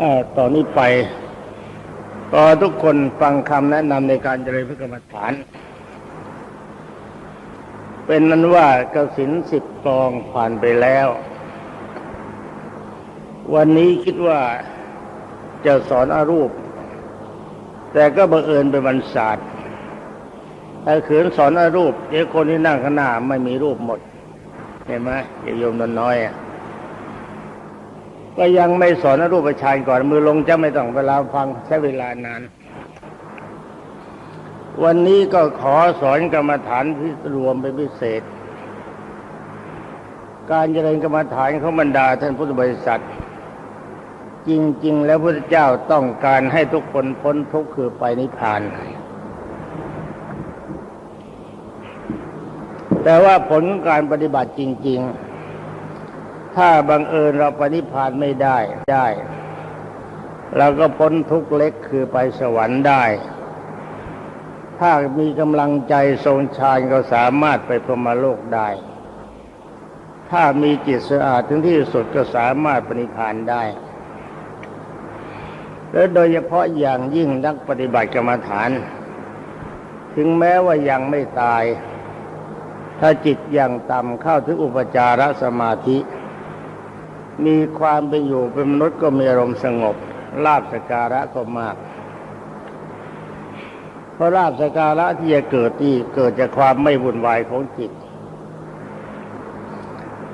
อ่อนนี้ไปก็ทุกคนฟังคำแนะนำในการเจริญพระกรรมฐาน เป็นนั้นว่ากสินสิบกองผ่านไปแล้ว วันนี้คิดว่าจะสอนอารูป แต่ก็บังเอิญเป็นวันศาสตร์ถ้าขืนสอนอารูปเดี๋ยวคนที่นั่งข้างหน้าไม่มีรูปหมด เห็นไหมโยมนน้อยอะ ก็ยังไม่สอนรูปฌานก่อนมือลงจะไม่ต้องเวลาฟังใช้เวลานาน วันนี้ก็ขอสอนกรรมฐานที่รวมเป็นพิเศษ การเจริญกรรมฐานของบรรดาท่านพุทธบริษัท จริง ๆ แล้วพระเจ้าต้องการให้ทุกคนพ้นทุกข์คือไปนิพพานแต่ว่าผลของการปฏิบัติจริง ๆ ถ้าบังเอิญเราปฏิพานไม่ได้ได้เราก็พ้นทุกเล็กคือไปสวรรค์ได้ ถ้ามีกำลังใจทรงฌานก็สามารถไปพรหมโลกได้ ถ้ามีจิตสะอาดถึงที่สุดก็สามารถปฏิพานได้ และโดยเฉพาะอย่างยิ่งนักปฏิบัติกรรมฐาน ถึงแม้ว่ายังไม่ตาย ถ้าจิตยังต่ำเข้าถึงอุปจารสมาธิ มีความเป็นอยู่เป็นมนุษย์ก็มีอารมณ์สงบลาบสการะก็มาก เพราะลาบสการะที่จะเกิดที่เกิดจากความไม่วุ่นวายของจิต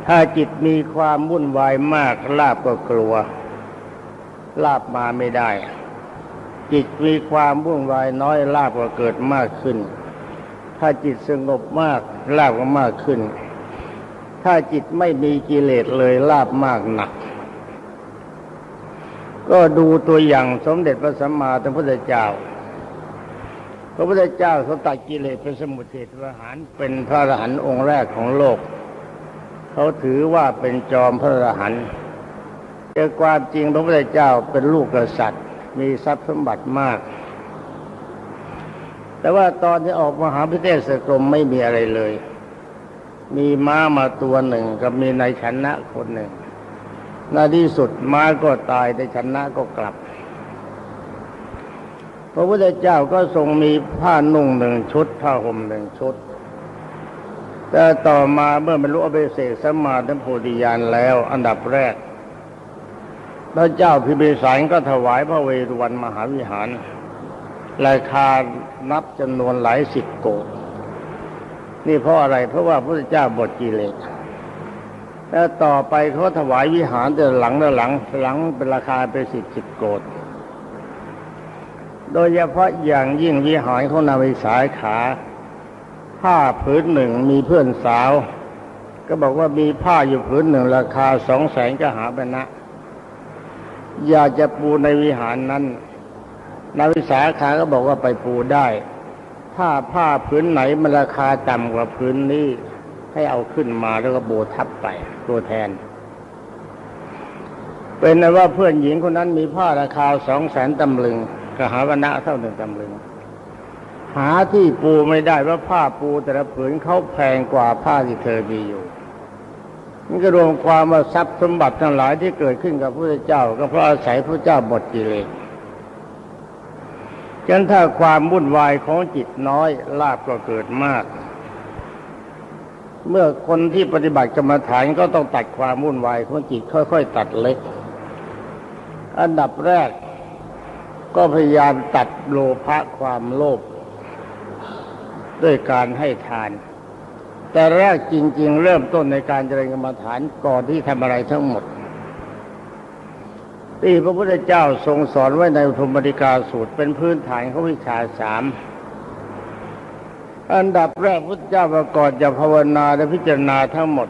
ถ้าจิตมีความวุ่นวายมากลาบก็กลัว ลาบมาไม่ได้ จิตมีความวุ่นวายน้อยลาบก็เกิดมากขึ้น ถ้าจิตสงบมากลาบก็มากขึ้น ถ้าจิตไม่มีกิเลสเลยลาบมากหนัก ก็ดูตัวอย่างสมเด็จพระสัมมาสัมพุทธเจ้า พระพุทธเจ้าเขาตัดกิเลสเป็นสมุทเทศประหารเป็นพระอรหันต์องค์แรกของโลก เขาถือว่าเป็นจอมพระอรหันต์แต่ความจริงพระพุทธเจ้าเป็นลูกกษัตริย์ มีทรัพย์สมบัติมาก แต่ว่าตอนที่ออกมหาพิเทศกรมไม่มีอะไรเลย มีม้ามาตัวหนึ่งกับมีนายชนะคนหนึ่งในที่สุดม้าก็ตายแต่ชนะก็กลับ พระพุทธเจ้าก็ทรงมีผ้านุ่งหนึ่งชุด ผ้าห่มหนึ่งชุด แต่ต่อมาเมื่อบรรลุอภิเศษสมมาธิโพธิญาณแล้ว อันดับแรกพระเจ้าพิมพิสารก็ถวายพระเวรุวันมหาวิหาร ราคานับจำนวนหลายสิบโกด นี่เพราะอะไร เพราะว่าพระเจ้าบทกิเลสแล้วต่อไปเขาถวายวิหารแต่หลังล้วหลังหลังเป็นราคาเป็นสิบสิบโกดโดยเฉพาะอย่างยิ่งวิหารของนาวิสายขาผ้าผืนหนึ่งมีเพื่อนสาว ก็บอกว่ามีผ้าอยู่ผืนหนึ่งราคาสองแสนก็หาบรรณะอยากจะปูในวิหารนั้น นาวิสาขาก็บอกว่าไปปูได้ ถ้าผ้าผืนไหนมันราคาต่ำกว่าผืนนี้ ให้เอาขึ้นมาแล้วก็โบทับไปตัวแทน เป็นนะว่าเพื่อนหญิงคนนั้นมีผ้าราคาสองแสนตำลึงกหาวนะเท่าหนึ่งตำลึง หาที่ปูไม่ได้ว่าผ้าปูแต่ละผืนเขาแพงกว่าผ้าที่เธอมีอยู่นี่ก็รวมความว่าทรัพย์สมบัติทั้งหลายที่เกิดขึ้นกับพระเจ้า ก็เพราะอาศัยพระเจ้าหมดกิเลส ฉะนั้นถ้าความวุ่นวายของจิตน้อยลาบก็เกิดมาก เมื่อคนที่ปฏิบัติกรรมฐานก็ต้องตัดความวุ่นวายของจิตค่อยๆตัดเล็ก อันดับแรก ก็พยายามตัดโลภะความโลภด้วยการให้ทาน แต่แรกจริง ๆ เริ่มต้นในการเจริญกรรมฐานก่อนที่ทำอะไรทั้งหมด ที่พระพุทธเจ้าทรงสอนไว้ในอุทมติกาสูตรเป็นพื้นฐานของวิชาสามอันดับแรกพุทธเจ้าประกอบจะภาวนาและพิจารณาทั้งหมด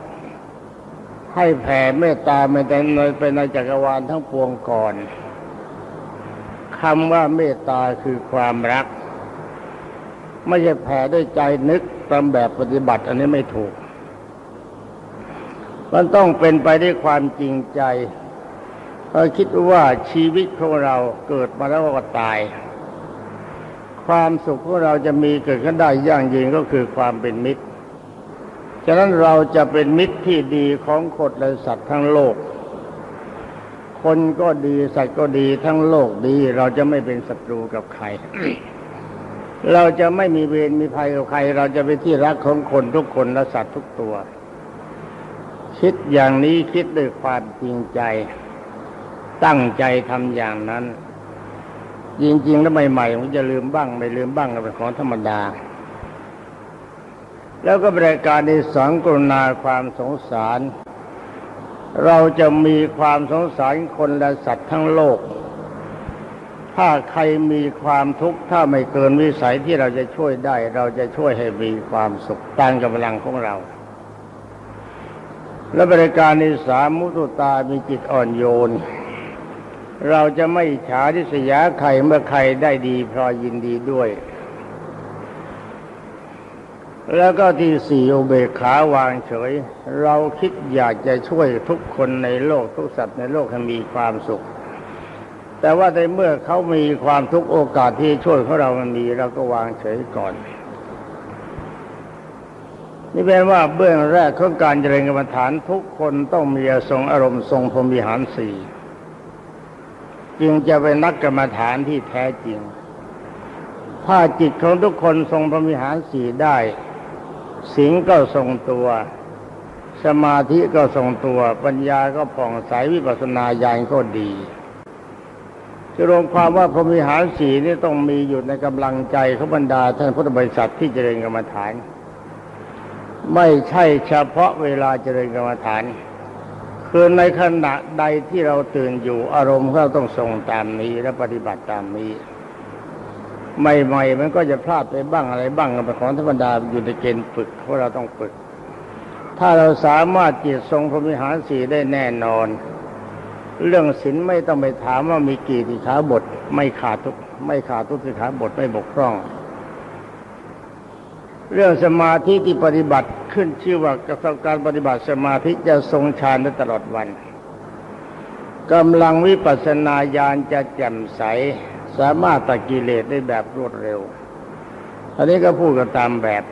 ให้แผ่เมตตาไปในไปในจักรวาลทั้งปวงก่อนคำว่าเมตตาคือความรัก ไม่ใช่แผ่ด้วยใจนึกตามแบบปฏิบัติอันนี้ไม่ถูก มันต้องเป็นไปด้วยความจริงใจ เราคิดว่าชีวิตของเราเกิดมาแล้วก็ตาย ความสุขของเราจะมีเกิดขึ้นได้อย่างยิ่งก็คือความเป็นมิตร ฉะนั้นเราจะเป็นมิตรที่ดีของคนและสัตว์ทั้งโลกคคนก็ดีสัตว์ก็ดีทั้งโลกดี เราจะไม่เป็นศัตรูกับใคร เราจะไม่มีเวรมีภัยกับใคร เราจะเป็นที่รักของคนทุกคนและสัตว์ทุกตัว คิดอย่างนี้คิดด้วยความจริงใจ ตั้งใจทำอย่างนั้น จริงๆแล้วใหม่ๆผมจะลืมบ้าง ไม่ลืมบ้างก็เป็นของธรรมดา แล้วก็บริการในสองกรุณาความสงสาร เราจะมีความสงสารคนและสัตว์ทั้งโลก ถ้าใครมีความทุกข์ถ้าไม่เกินวิสัยที่เราจะช่วยได้ เราจะช่วยให้มีความสุขตามกำลังของเราและบริการในสามมุตุตามีจิตอ่อนโยน เราจะไม่ฉาทิษยาใครเมื่อใครได้ดีพลอยยินดีด้วย แล้วก็ที่สี่อเบขาวางเฉย เราคิดอยากจะช่วยทุกคนในโลกทุกสัตว์ในโลกให้มีความสุข แต่ว่าในเมื่อเขามีความทุกโอกาสที่ช่วยของเรามันมีเราก็วางเฉยก่อนนี่เป็นว่าเบื้องแรกของการเจริญกรรมฐานทุกคนต้องมีทรงอารมณ์ทรงพรมิหารสี่ จึงจะเป็นนักกรรมฐานที่แท้จริง ถ้าจิตของทุกคนทรงพรหมิหารสีได้สิงก็ทรงตัว สมาธิก็ทรงตัว ปัญญาก็ผ่องใสวิปัสสนาญาณก็ดีจะรวมความว่าพรมิหารสีนี่ต้องมีอยู่ในกำลังใจของบรรดาท่านพุทธบริษัทที่เจริญกรรมฐาน ไม่ใช่เฉพาะเวลาเจริญกรรมฐาน คือในขณะใดที่เราตื่นอยู่ อารมณ์เราต้องทรงตามนี้และปฏิบัติตามนี้ ใหม่ๆมันก็จะพลาดไปบ้างอะไรบ้างเป็นของธรรมดาอยู่ในเกณฑ์ฝึกเพราะเราต้องฝึก ถ้าเราสามารถจิตทรงพรมิหารสีได้แน่นอน เรื่องศีลไม่ต้องไปถามว่ามีกี่สิขาบท ไม่ขาดทุกไม่ขาดทุกสิขาบทไม่บกพร่อง เรื่องสมาธิที่ปฏิบัติขึ้นชื่อว่าการปฏิบัติสมาธิจะทรงฌานได้ตลอดวันกำลังวิปัสสนาญาณจะแจ่มใส สามารถตัดกิเลสได้แบบรวดเร็ว อันนี้ก็พูดกันตามแบบ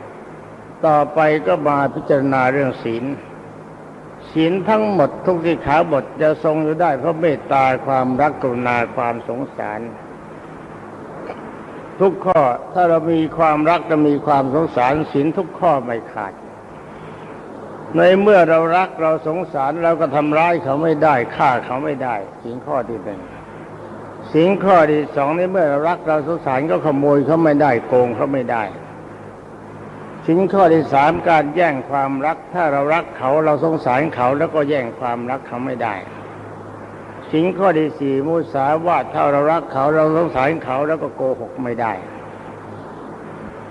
ต่อไปก็มาพิจารณาเรื่องศีล ศีลทั้งหมดทุกที่ขาบทจะทรงอยู่ได้เพราะเมตตาความรักกรุณาความสงสาร ทุกข้อ ถ้าเรามีความรักและมีความสงสารศีลทุกข้อไม่ขาด ในเมื่อเรารักเราสงสารเราก็ทำร้ายเขาไม่ได้ฆ่าเขาไม่ได้ศีลข้อที่หนึ่งศีลข้อที่สองในเมื่อเรารักเราสงสารก็ขโมยเขาไม่ได้โกงเขาไม่ได้สินข้อที่สามการแย่งความรัก ถ้าเรารักเขาเราสงสารเขาแล้วก็แย่งความรักเขาไม่ได้ สินข้อที่สี่มุสาวาทถ้าเรารักเขาเราสงสารเขาแล้วก็โกหกไม่ได้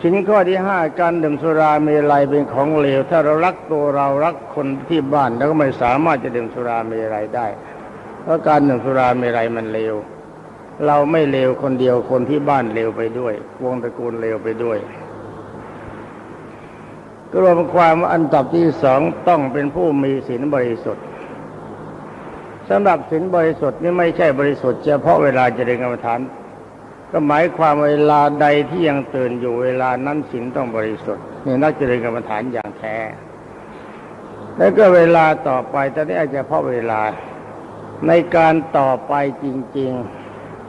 สินข้อที่ห้าการดื่มสุราเมลัยเป็นของเลว ถ้าเรารักตัวเรารักคนที่บ้านแล้วก็ไม่สามารถจะดื่มสุราเมลัยได้ เพราะการดื่มสุราเมลัยมันเลว เราไม่เลวคนเดียวคนที่บ้านเลวไปด้วย วงตระกูลเลวไปด้วยก็รวมความว่าอันดับที่สองต้องเป็นผู้มีศีลบริสุทธิ์ สำหรับศีลบริสุทธิ์นี่ไม่ใช่บริสุทธิ์เฉพาะเวลาเจริญกรรมฐาน ก็หมายความเวลาใดที่ยังตื่นอยู่เวลานั้นศีลต้องบริสุทธิ์นี่นักเจริญกรรมฐานอย่างแท้แล้วก็เวลาต่อไปตอนนี้อาจจะเพราะเวลาในการต่อไปจริง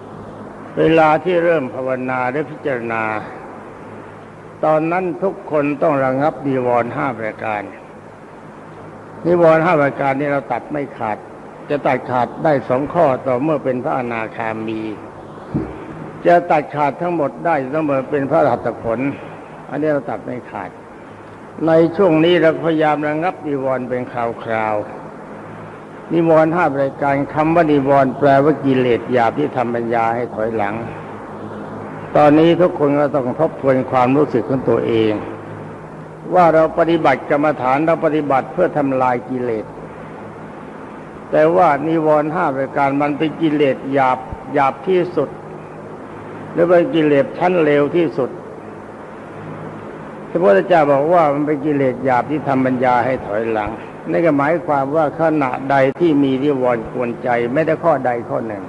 ๆ เวลาที่เริ่มภาวนาหรือพิจารณา ตอนนั้นทุกคนต้องระงับนิวรณ์ห้าประการนิวรณ์ห้าประการนี้เราตัดไม่ขาด จะตัดขาดได้สองข้อต่อเมื่อเป็นพระอนาคามี จะตัดขาดทั้งหมดได้ต้องเมื่อเป็นพระหัตถผล อันนี้เราตัดไม่ขาด ในช่วงนี้เราพยายามระงับนิวรณ์เป็นคราวๆนิวรณ์ห้าประการคำว่านิวรณ์แปลว่ากิเลสหยาบที่ทำปัญญาให้ถอยหลัง ตอนนี้ทุกคนก็ต้องทบทวนความรู้สึกของตัวเอง ว่าเราปฏิบัติกรรมฐานเราปฏิบัติเพื่อทำลายกิเลส แต่ว่านิวรณ์ห้าประการมันเป็นกิเลสหยาบหยาบที่สุด หรือเป็นกิเลสชั้นเลวที่สุดพระพุทธเจ้าบอกว่ามันเป็นกิเลสหยาบที่ทำปัญญาให้ถอยหลังนั่นก็หมายความว่าขณะใดที่มีนิวรณ์กวนใจ ไม่ได้ข้อใดข้อหนึ่ง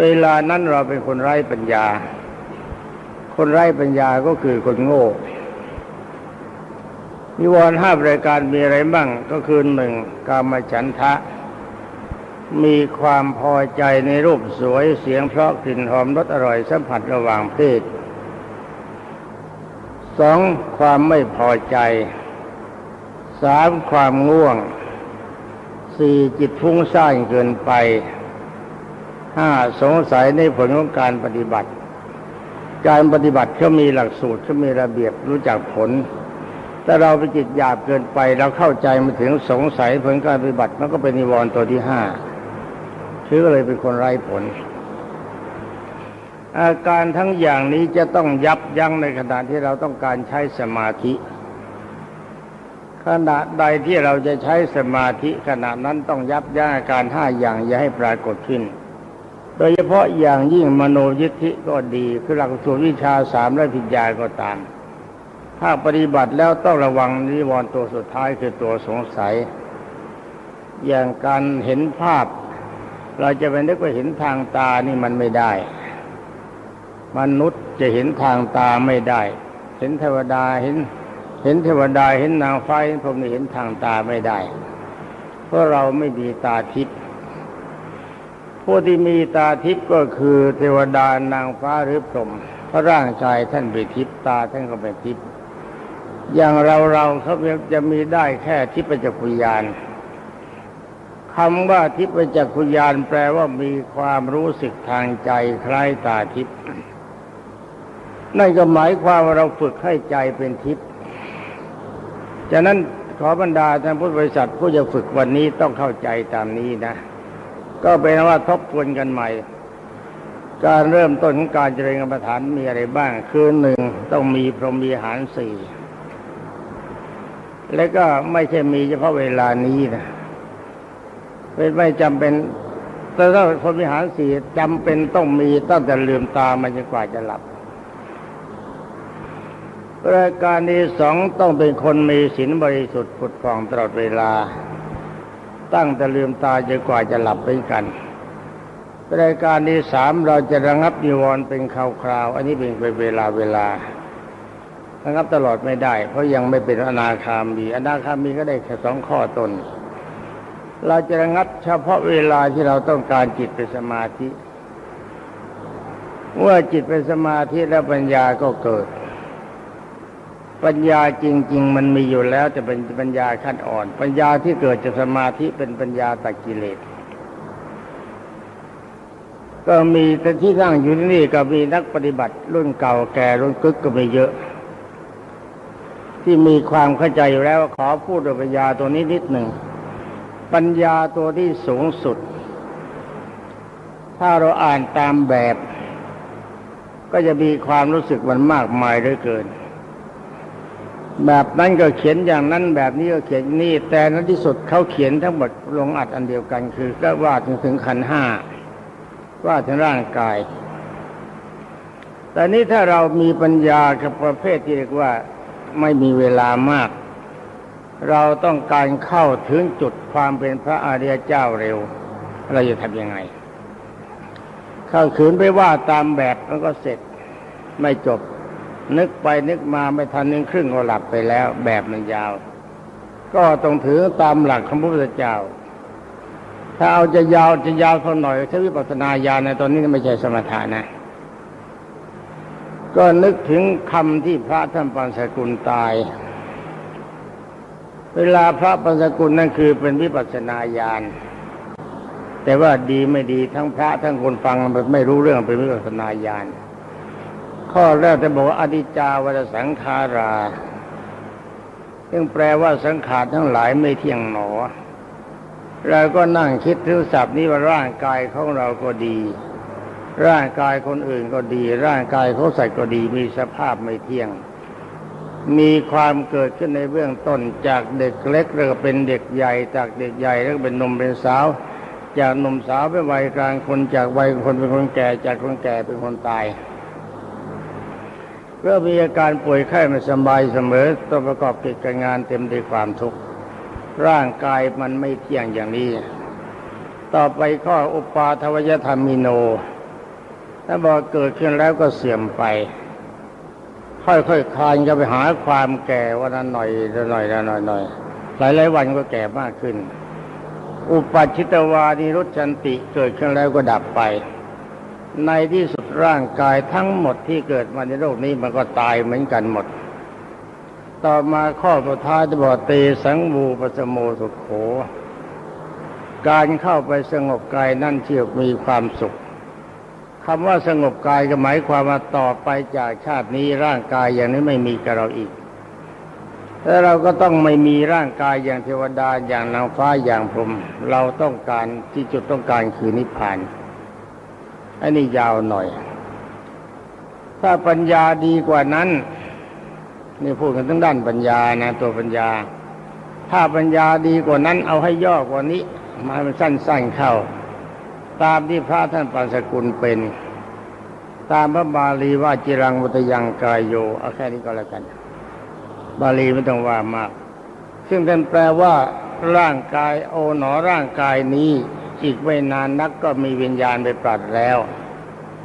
เวลานั้นเราเป็นคนไร้ปัญญา คนไร้ปัญญาก็คือคนโง่ นิวรณ์ห้าประการมีอะไรบ้างก็คือหนึ่งกามฉันทะ มีความพอใจในรูปสวยเสียงเพราะกลิ่นหอมรสอร่อยสัมผัสระหว่างเพศสองความไม่พอใจสามความง่วงสี่จิตฟุ้งซ่านเกินไปห้าสงสัยในผลของการปฏิบัติ การปฏิบัติเขามีหลักสูตรเขามีระเบียบรู้จักผล ถ้าเราไปจิตหยาบเกินไป เราเข้าใจมาถึงสงสัยผลการปฏิบัติมันก็เป็นนิวรณ์ตัวที่ห้าชื่อก็เลยเป็นคนไร้ผล อาการทั้งอย่างนี้จะต้องยับยั้งในขณะที่เราต้องการใช้สมาธิ ขณะใดที่เราจะใช้สมาธิขณะนั้นต้องยับยั้งอาการห้าอย่างอย่าให้ปรากฏขึ้น โดยเฉพาะอย่างยิ่งมโนยิทธิก็ดีคือหลักสูตรวิชาสามและพิญญาก็ตาม ถ้าปฏิบัติแล้วต้องระวังนิวรณ์ตัวสุดท้ายคือตัวสงสัย อย่างการเห็นภาพ เราจะไปนึกว่าเห็นทางตานี่มันไม่ได้ มนุษย์จะเห็นทางตาไม่ได้ เห็นเทวดาเห็น เห็นเทวดาเห็นนางฟ้าเห็นพรหมนี่เห็นทางตาไม่ได้ เพราะเราไม่มีตาทิพย์ผู้ที่มีตาทิพย์ก็คือเทวดานางฟ้าหรือพรหมเพราะร่างกายท่านเป็นทิพย์ตาท่านก็เป็นทิพย์ อย่างเราเราเขาจะมีได้แค่ทิพยจักรยานคำว่าทิพยจักรยานแปลว่ามีความรู้สึกทางใจคล้ายตาทิพย์นั่นก็หมายความว่าเราฝึกให้ใจเป็นทิพย์ฉะนั้นขอบรรดาท่านพุทธบริษัทผู้จะฝึกวันนี้ต้องเข้าใจตามนี้นะ ก็เป็นว่าทบทวนกันใหม่ การเริ่มต้นของการเจริญกรรมฐานมีอะไรบ้าง คือหนึ่งต้องมีพรหมวิหารสี่ และก็ไม่ใช่มีเฉพาะเวลานี้นะเป็นไม่จำเป็นแต่ถ้าพรหมวิหารสี่จำเป็นต้องมีตั้งแต่ลืมตามันจนกว่าจะหลับรายการที่สองต้องเป็นคนมีศีลบริสุทธิ์ผุดผ่องตลอดเวลา ตั้งแต่ลืมตาจนกว่าจะหลับเป็นกันรายการที่สามเราจะระงับนิวรณ์เป็นคราวๆอันนี้เป็นเวลาเวลา ระงับตลอดไม่ได้ เพราะยังไม่เป็นอนาคามี อนาคามีก็ได้แค่สองข้อตน เราจะระงับเฉพาะเวลาที่เราต้องการจิตเป็นสมาธิเมื่อจิตเป็นสมาธิแล้วปัญญาก็เกิด ปัญญาจริง ๆ มันมีอยู่แล้วจะเป็นปัญญาขั้นอ่อน ปัญญาที่เกิดจากสมาธิเป็นปัญญาตักกิเลสก็มีแต่ที่นั่งอยู่ที่นี่ก็มีนักปฏิบัติรุ่นเก่าแก่รุ่นกึกก็มีเยอะ ที่มีความเข้าใจอยู่แล้วขอพูดดยปัญญาตัวนี้นิดหนึ่ง ปัญญาตัวที่สูงสุด ถ้าเราอ่านตามแบบ ก็จะมีความรู้สึกมันมากมายเหลือเกิน แบบนั้นก็เขียนอย่างนั้นแบบนี้ก็เขียนนี่ แต่ในที่สุดเขาเขียนทั้งหมดลงอัดอันเดียวกัน คือก็ว่าถึงถึงขันห้าว่าถึงร่างกาย แต่นี้ถ้าเรามีปัญญากับประเภทที่เรียกว่า ไม่มีเวลามาก เราต้องการเข้าถึงจุดความเป็นพระอริยเจ้าเร็ว เราจะทำยังไง เข้าขืนไปว่าตามแบบมันก็เสร็จไม่จบ นึกไปนึกมาไม่ทันนึงครึ่งก็หลับไปแล้ว แบบมันยาว ก็ต้องถือตามหลักของพระพุทธเจ้า ถ้าเอาจะยาวจะยาวเท่าหน่อยใช้วิปัสสนาญาณในตอนนี้ไม่ใช่สมถะนะ ก็นึกถึงคำที่พระท่านปัญสกุลตาย เวลาพระปัญสกุลนั่นคือเป็นวิปัสสนาญาณแต่ว่าดีไม่ดีทั้งพระทั้งคนฟังมันไม่รู้เรื่องเป็นวิปัสสนาญาณข้อแรกจะบอกว่าอดิจาวัสังขาราซึ่งแปลว่าสังขารทั้งหลายไม่เที่ยงหนอเราก็นั่งคิดถึงศัพท์นี้ว่าร่างกายของเราก็ดี ร่างกายคนอื่นก็ดี ร่างกายเขาใส่ก็ดีมีสภาพไม่เที่ยง มีความเกิดขึ้นในเบื้องต้นจากเด็กเล็กแล้วก็เป็นเด็กใหญ่ จากเด็กใหญ่แล้วก็เป็นหนุ่มเป็นสาว จากหนุ่มสาวเป็นวัยกลางคนจากวัยคนเป็นคนแก่จากคนแก่เป็นคนตายก็มีอาการป่วยไข้ไม่สบายเสมอต้องประกอบกิจการงานเต็มด้วยความทุกข์ร่างกายมันไม่เที่ยงอย่างนี้ ต่อไปข้ออุปาทวยธรรมิโน ถ้าบอกเกิดขึ้นแล้วก็เสื่อมไป ค่อยๆคคลานก็ไปหาความแก่วันนั้นหน่อยละหน่อยละหน่อยหน่อยหลายหลายๆวันก็แก่มากขึ้น อุปัชิตวานิรุตชันติเกิดขึ้นแล้วก็ดับไป ในที่สุดร่างกายทั้งหมดที่เกิดมาในโลกนี้มันก็ตายเหมือนกันหมด ต่อมาข้อสุดท้ายที่บอกเตสังวูปสโมสุขโข การเข้าไปสงบกายนั่นเชื่อมีความสุข คำว่าสงบกายก็หมายความว่าต่อไปจากชาตินี้ร่างกายอย่างนี้ไม่มีกับเราอีก แล้วเราก็ต้องไม่มีร่างกายอย่างเทวดาอย่างนางฟ้าอย่างพรหมเราต้องการที่จุดต้องการคือนิพพานอันนี้ยาวหน่อย ถ้าปัญญาดีกว่านั้นนี่พูดกันทั้งด้านปัญญานะ ตัวปัญญา ถ้าปัญญาดีกว่านั้น เอาให้ย่อกว่านี้มาให้มันสั้นๆเข้า ตามที่พระท่านปัญสกุลเป็น ตามพระบาลีว่าจิรังวัตยังกายโยเอาแค่นี้ก็แล้วกัน บาลีไม่ต้องว่ามาก ซึ่งท่านแปลว่าร่างกายโอหนอร่างกายนี้ อีกไม่นานนักก็มีวิญญาณไปปรัดแล้ว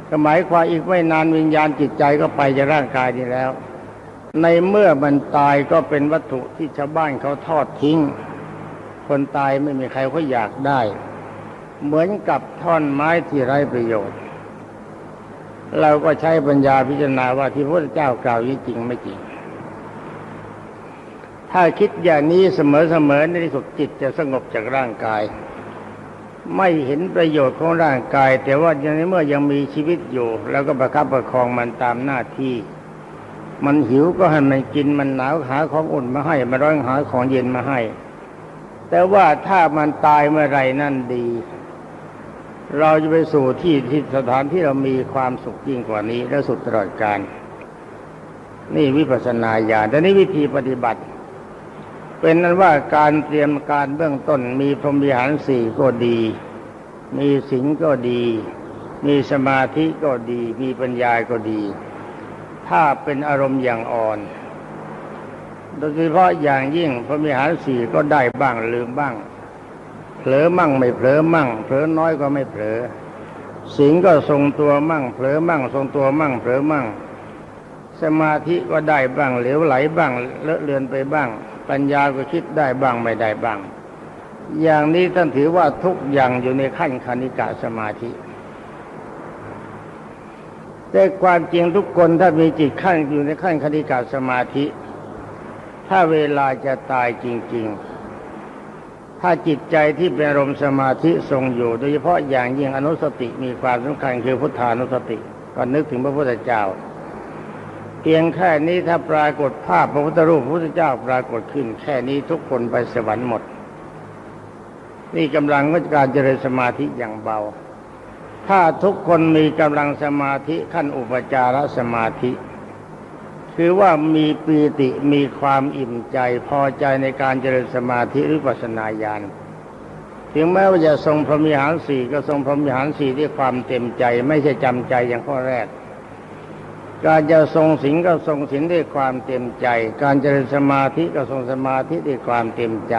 ก็หมายความอีกไม่นานวิญญาณจิตใจก็ไปจากร่างกายนี้แล้ว ในเมื่อมันตายก็เป็นวัตถุที่ชาวบ้านเขาทอดทิ้ง คนตายไม่มีใครเขาอยากได้ เหมือนกับท่อนไม้ที่ไร้ประโยชน์ เราก็ใช้ปัญญาพิจารณาว่าที่พระพุทธเจ้ากล่าวนี้จริงไม่จริง ถ้าคิดอย่างนี้เสมอๆในที่สุดจิตจะสงบจากร่างกาย ไม่เห็นประโยชน์ของร่างกาย แต่ว่าในเมื่อยังมีชีวิตอยู่ แล้วก็ประคับประคองมันตามหน้าที่ มันหิวก็ให้มันกินมันหนาวหาของอุ่นมาให้มันร้อนหาของเย็นมาให้ แต่ว่าถ้ามันตายเมื่อไรนั่นดี เราจะไปสู่ที่ที่สถานที่เรามีความสุขยิ่งกว่านี้และสุดตลอดกาลนี่วิปัสสนาญาณแต่นี่วิธีปฏิบัติ เป็นนั้นว่าการเตรียมการเบื้องต้นมีพรหมวิหารสี่ก็ดี มีศีลก็ดี มีสมาธิก็ดี มีปัญญาก็ดี ถ้าเป็นอารมณ์อย่างอ่อน โดยเฉพาะอย่างยิ่งพรหมวิหารสี่ก็ได้บ้างลืมบ้าง เผลอมั่งไม่เผลอมั่ง เผลอน้อยก็ไม่เผลอศีลก็ทรงตัวมั่ง เผลอมั่ง ทรงตัวมั่ง เผลอมั่ง สมาธิก็ได้บ้างเหลวไหลบ้างเลอะเลือนไปบ้าง ปัญญาก็คิดได้บ้างไม่ได้บ้าง อย่างนี้ท่านถือว่าทุกอย่างอยู่ในขั้นคณิกะสมาธิแต่ความจริงทุกคนถ้ามีจิตขั้นอยู่ในขั้นคณิกะสมาธิ ถ้าเวลาจะตายจริง ๆ ถ้าจิตใจที่เป็นอารมณ์สมาธิทรงอยู่ โดยเฉพาะอย่างยิ่งอนุสติมีความสำคัญคือพุทธานุสติก็นึกถึงพระพุทธเจ้า เพียงแค่นี้ถ้าปรากฏภาพพระพุทธรูปพระพุทธเจ้าปรากฏขึ้น แค่นี้ทุกคนไปสวรรค์หมด นี่กำลังของการเจริญสมาธิอย่างเบา ถ้าทุกคนมีกำลังสมาธิขั้นอุปจารสมาธิ คือว่ามีปีติมีความอิ่มใจพอใจในการเจริญสมาธิหรือปัสนาญาณถึงแม้ว่าจะทรงพรหมิหารสี่ก็ทรงพรหมิหารสี่ด้วยความเต็มใจ ไม่ใช่จำใจอย่างข้อแรก การจะทรงศีลก็ทรงศีลด้วยความเต็มใจ การเจริญสมาธิก็ทรงสมาธิด้วยความเต็มใจ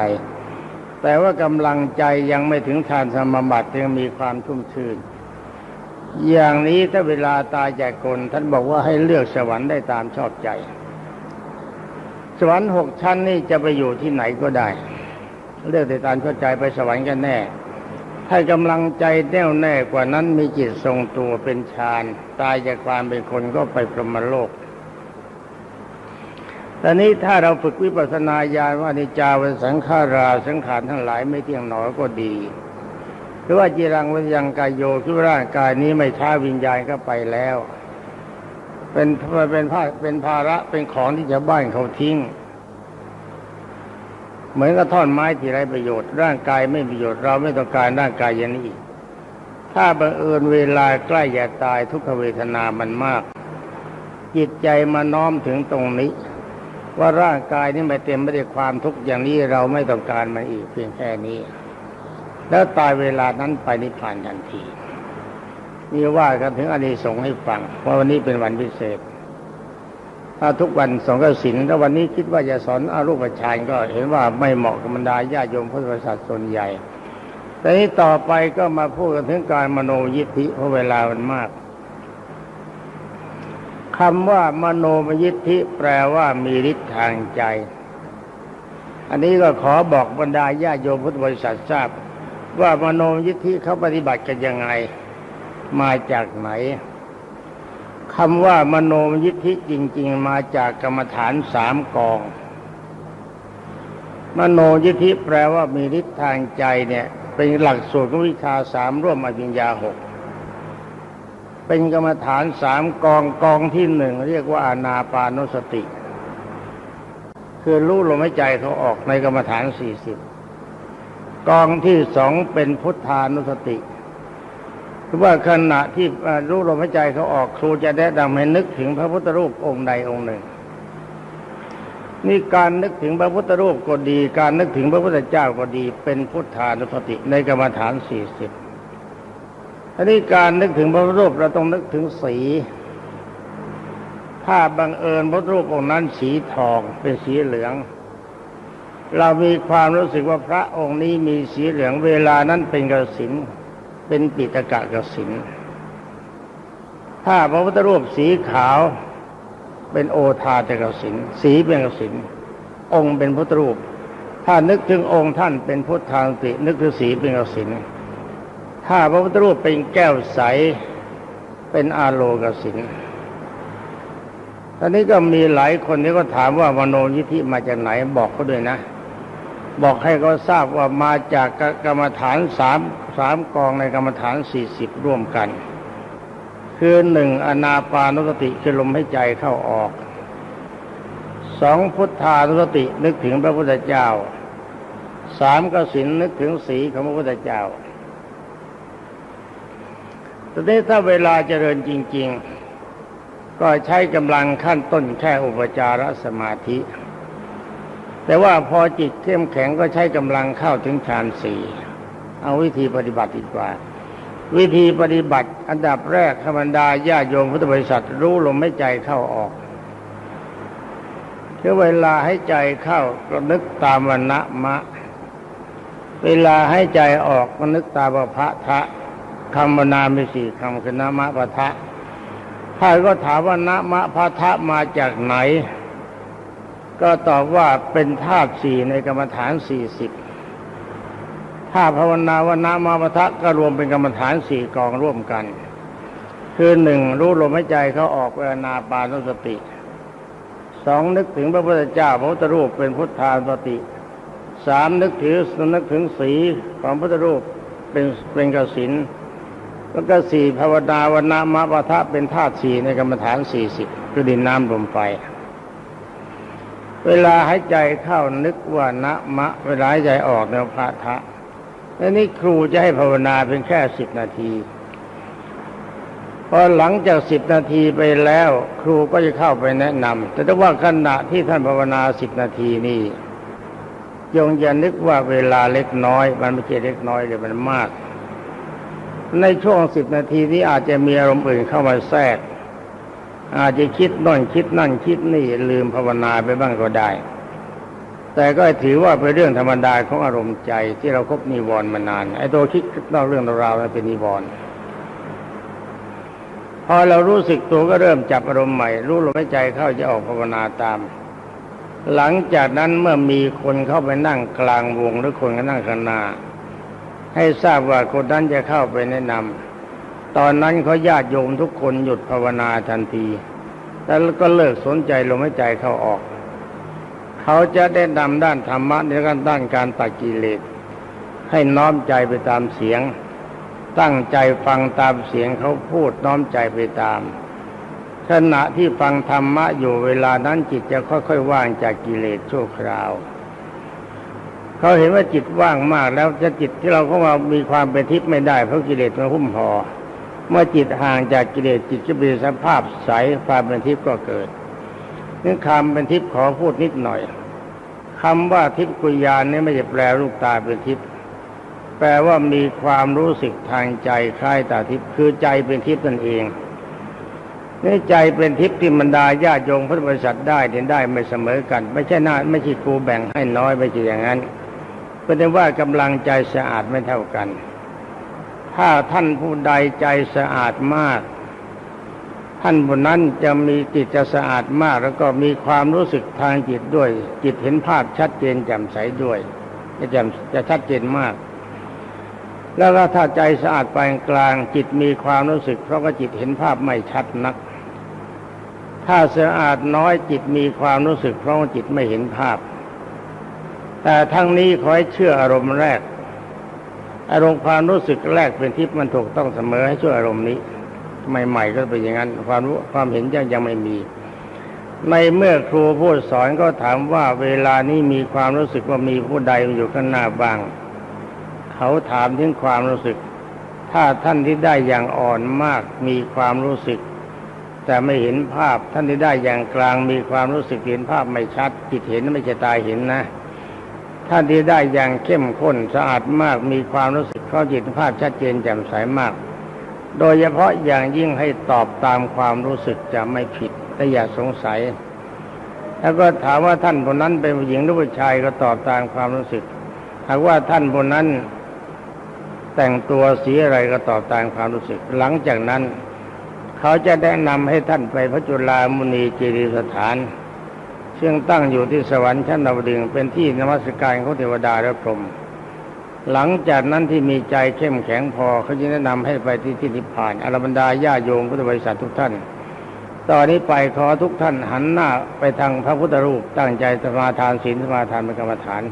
แต่ว่ากำลังใจยังไม่ถึงทานสมบัติยังมีความชุ่มชื่น อย่างนี้ถ้าเวลาตายจากคนท่านบอกว่าให้เลือกสวรรค์ได้ตามชอบใจ สวรรค์หกชั้นนี่จะไปอยู่ที่ไหนก็ได้ เลือกได้ตามชอบใจไปสวรรค์กันแน่ถ้ากำลังใจแน่วแน่กว่านั้นมีจิตทรงตัวเป็นฌานตายจากความเป็นคนก็ไปพรหมโลกตอนนี้ถ้าเราฝึกวิปัสสนาญาณว่านิจาวสังขาราสังขารทั้งหลายไม่เที่ยงหนอก็ดี หรือว่าจีรังวิญญังกายโยคือร่างกายนี้ไม่ช้าวิญญาณก็ไปแล้ว เป็นเป็นภาเป็นภาระเป็นของที่ชาวบ้านเขาทิ้ง เหมือนกับท่อนไม้ที่ไร้ประโยชน์ ร่างกายไม่มีประโยชน์เราไม่ต้องการร่างกายอย่างนี้อีกถ้าบังเอิญเวลาใกล้จะตายทุกขเวทนามันมาก จิตใจมาน้อมถึงตรงนี้ ว่าร่างกายนี้ไม่เต็มไปด้ความทุกข์อย่างนี้เราไม่ต้องการมันอีกเพียงแค่นี้ แล้วตายเวลานั้นไปนิพพานทันทีนี่ว่ากันถึงอานิสงส์ให้ฟังว่าวันนี้เป็นวันพิเศษ ถ้าทุกวันสองกสินถ้าวันนี้คิดว่าจะสอนอารูปฌานก็เห็นว่าไม่เหมาะกับบรรดาญาโยมพุทธบริษัทส่วนใหญ่ แต่นี้ต่อไปก็มาพูดกันถึงการมโนยิทธิเพราะเวลามันมากคำว่ามโนมยิทธิแปลว่ามีฤทธิ์ทางใจ อันนี้ก็ขอบอกบรรดาญาโยมพุทธบริษัททราบ ว่ามโนยิทธิเขาปฏิบัติกันยังไง มาจากไหนคำว่ามโนยิทธิจริง ๆ มาจากกรรมฐานสามกอง มโนยิทธิแปลว่ามีฤทธิ์ทางใจเนี่ย เป็นหลักสูตรของวิชาสามร่วมอภิญญาหกเป็นกรรมฐานสามกองกองที่หนึ่งเรียกว่าอานาปานุสติ คือรู้ลมหายใจเขาออกในกรรมฐานสี่สิบ กองที่สองเป็นพุทธานุสติคือว่าขณะที่รู้ลมหายใจเขาออกครูจะแนะนำให้นึกถึงพระพุทธรูปองค์ใดองค์หนึ่ง นี่การนึกถึงพระพุทธรูปก็ดี การนึกถึงพระพุทธเจ้าก็ดี เป็นพุทธานุสติในกรรมฐานสี่สิบอันนี้การนึกถึงพระพุทธรูปเราต้องนึกถึงสีถ้าบังเอิญพระรูปองค์นั้นสีทองเป็นสีเหลือง เรามีความรู้สึกว่าพระองค์นี้มีสีเหลืองเวลานั้นเป็นกสินเป็นปิตกะกสินถ้าพระพุทธรูปสีขาวเป็นโอทาตกสินสีเป็นกสินองค์เป็นพุทธรูป ถ้านึกถึงองค์ท่านเป็นพุทธานติ นึกถึงสีเป็นกสินถ้าพระพุทธรูปเป็นแก้วใสเป็นอาโลกสินตอนนี้ก็มีหลายคนที่ก็ถามว่ามโนยิทธิมาจากไหนบอกเขาด้วยนะ บอกให้เขาทราบว่ามาจากกรรมฐานสามสามกองในกรรมฐานสี่สิบร่วมกัน คือหนึ่งอนาปานุสติคือลมให้ใจเข้าออกสองพุทธานุสตินึกถึงพระพุทธเจ้าสามกสินนึกถึงสีของพระพุทธเจ้าตอนนี้ถ้าเวลาเจริญจริง ๆ ก็ใช้กำลังขั้นต้นแค่อุปจารสมาธิ แต่ว่าพอจิตเข้มแข็งก็ใช้กำลังเข้าถึงฌานสี่เอาวิธีปฏิบัติดีกว่า วิธีปฏิบัติ อันดับแรกธรรมดาญาโยมพุทธบริษัทรู้ลมให้ใจเข้าออกคือเวลาให้ใจเข้าก็นึกตามวันนะมะ เวลาให้ใจออกก็นึกตามพระทะคำบรรณามีสี่คำคือนะมะปะทะถ้าก็ถามว่านะมะพระทะมาจากไหน ก็ตอบว่าเป็นธาตุสี่ในกรรมฐานสี่สิบถ้าภาวนาว่านะมะปะทะก็รวมเป็นกรรมฐานสี่กองร่วมกัน คือหนึ่งรู้ลมหายใจเขาออกเวลนาปานุสติสองนึกถึงพระพุทธเจ้าพระพุทธรูปเป็นพุทธานุสติสามนึกถือนึกถึงสีของพุทธรูปเป็นเป็นกสินแล้วก็สี่ภาวนาวันนามะปะทะเป็นธาตุสี่ในกรรมฐานสี่สิบคือดินน้ำลมไฟ เวลาหายใจเข้านึกว่านะมะ เวลาหายใจออกแนวพระทะแล้วนี่ครูจะให้ภาวนาเป็นแค่สิบนาทีพอหลังจากสิบนาทีไปแล้ว ครูก็จะเข้าไปแนะนำแต่ถ้าว่าขณะที่ท่านภาวนาสิบนาทีนี่ยงอย่านึกว่าเวลาเล็กน้อย มันไม่ใช่เล็กน้อยเลยมันมาก ในช่วงสิบนาทีนี้อาจจะมีอารมณ์อื่นเข้ามาแทรก อาจจะคิดน่นคิดนั่นคิดนี่ลืมภาวนาไปบ้างก็ได้ แต่ก็ถือว่าเป็นเรื่องธรรมดาของอารมณ์ใจที่เราคบนิวรณ์มานานไอ้ตัวคิดนอกเรื่องราวนั้นเป็นนิวรณ์พอเรารู้สึกตัวก็เริ่มจับอารมณ์ใหม่ รู้ลมหายใจเข้าจะออกภาวนาตาม หลังจากนั้นเมื่อมีคนเข้าไปนั่งกลางวงหรือคนก็นั่งข้างหน้าให้ทราบว่าคนนั้นจะเข้าไปแนะนำ ตอนนั้นเขาญาติโยมทุกคนหยุดภาวนาทันที แล้วก็เลิกสนใจลมหายใจเข้าออก เขาจะได้นำด้านธรรมะในการด้านการตัดกิเลสให้น้อมใจไปตามเสียง ตั้งใจฟังตามเสียงเขาพูดน้อมใจไปตาม ขณะที่ฟังธรรมะอยู่เวลานั้นจิตจะค่อยๆว่างจากกิเลสชั่วคราวเขาเห็นว่าจิตว่างมากแล้วจะจิตที่เราเข้ามามีความเป็นทิพย์ไม่ได้เพราะกิเลสมันหุ้มห่อ เมื่อจิตห่างจากกิเลสจิตจะเป็นสภาพใสความเป็นทิพย์ก็เกิดนี่คำเป็นทิพย์ขอพูดนิดหน่อยคำว่าทิพย์กุยานนี่ไม่ใช่แปลลูกตาเป็นทิพย์แปลว่ามีความรู้สึกทางใจคล้ายตาทิพย์คือใจเป็นทิพย์นั่นเองนี่ใจเป็นทิพย์ที่บรรดาญาติโยมพุทธบริษัทได้เห็นได้ไม่เสมอกัน ไม่ใช่น่าไม่ใช่ครูแบ่งให้น้อยไม่ใช่อย่างนั้นเป็นว่ากำลังใจสะอาดไม่เท่ากัน ถ้าท่านผู้ใดใจสะอาดมาก ท่านผู้นั้นจะมีจิตจะสะอาดมาก แล้วก็มีความรู้สึกทางจิตด้วย จิตเห็นภาพชัดเจนแจ่มใสด้วยจะแจ่มจะชัดเจนมาก แล้วก็ถ้าใจสะอาดปานกลาง จิตมีความรู้สึก เพราะว่าจิตเห็นภาพไม่ชัดนัก ถ้าสะอาดน้อยจิตมีความรู้สึก เพราะว่าจิตไม่เห็นภาพ แต่ทั้งนี้ขอให้เชื่ออารมณ์แรก อารมณ์ความรู้สึกแรกเป็นทิพย์มันถูกต้องเสมอให้ช่วยอารมณ์นี้ใหม่ๆก็เป็นอย่างนั้นความรู้ความเห็นยังยังไม่มี ในเมื่อครูผู้สอนก็ถามว่าเวลานี้มีความรู้สึกว่ามีผู้ใดอยู่ข้างหน้าบ้าง เขาถามถึงความรู้สึก ถ้าท่านที่ได้อย่างอ่อนมากมีความรู้สึก แต่ไม่เห็นภาพท่านที่ได้อย่างกลางมีความรู้สึกเห็นภาพไม่ชัดจิตเห็นไม่ใช่ตาเห็นนะ ท่านที่ได้อย่างเข้มข้นสะอาดมากมีความรู้สึกเข้าจิตภาพชัดเจนแจ่มใสมาก โดยเฉพาะอย่างยิ่งให้ตอบตามความรู้สึกจะไม่ผิดและอย่าสงสัย แล้วก็ถามว่าท่านคนนั้นเป็นผู้หญิงหรือผู้ชายก็ตอบตามความรู้สึกหากว่าท่านคนนั้นแต่งตัวสีอะไรก็ตอบตามความรู้สึก หลังจากนั้น เขาจะแนะนำให้ท่านไปพระจุลามุนีเจดียสถาน ซึ่งตั้งอยู่ที่สวรรค์ชั้นดาวดึงเป็นที่นมัสการของเทวดาและพรหมหลังจากนั้นที่มีใจเข้มแข็งพอเขาจะแนะนำให้ไปที่ที่นิพพานอรบรรดาญาโยมพุทธบริษัททุกท่าน ตอนนี้ไปขอทุกท่านหันหน้าไปทางพระพุทธรูปตั้งใจสมาทานศีลสมาทานเป็นกรรมฐาน